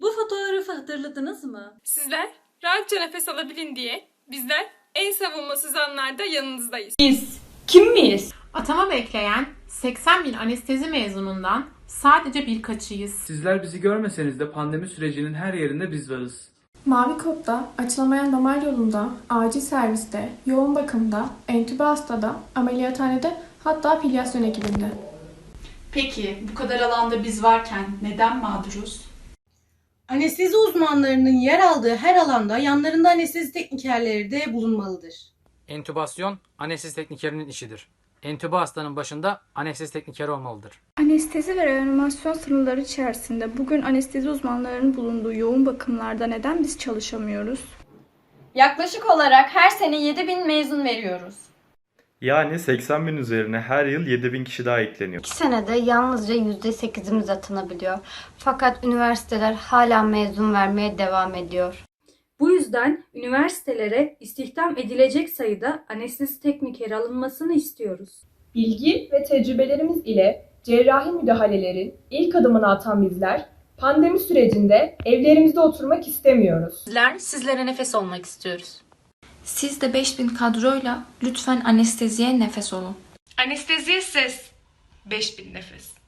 Bu fotoğrafı hatırladınız mı? Sizler rahatça nefes alabilin diye bizler en savunmasız anlarda yanınızdayız. Kim miyiz? Atama bekleyen 80 bin anestezi mezunundan sadece birkaçıyız. Sizler bizi görmeseniz de pandemi sürecinin her yerinde biz varız. Mavi kodda, açılamayan damar yolunda, acil serviste, yoğun bakımda, entübe hastada, ameliyathanede hatta filyasyon ekibinde. Peki bu kadar alanda biz varken neden mağduruz? Anestezi uzmanlarının yer aldığı her alanda yanlarında anestezi teknikerleri de bulunmalıdır. Entübasyon anestezi teknikerinin işidir. Entübe hastanın başında anestezi teknikeri olmalıdır. Anestezi ve reanimasyon sınırları içerisinde bugün anestezi uzmanlarının bulunduğu yoğun bakımlarda neden biz çalışamıyoruz? Yaklaşık olarak her sene 7000 mezun veriyoruz. Yani 80 bin üzerine her yıl 7 bin kişi daha ekleniyor. İki senede yalnızca %8'imiz atanabiliyor. Fakat üniversiteler hala mezun vermeye devam ediyor. Bu yüzden üniversitelere istihdam edilecek sayıda anestezi teknikeri alınmasını istiyoruz. Bilgi ve tecrübelerimiz ile cerrahi müdahalelerin ilk adımını atan bizler, pandemi sürecinde evlerimizde oturmak istemiyoruz. Bizler sizlere nefes olmak istiyoruz. Siz de 5000 kadroyla lütfen anesteziye nefes olun. Anesteziye ses. 5000 nefes.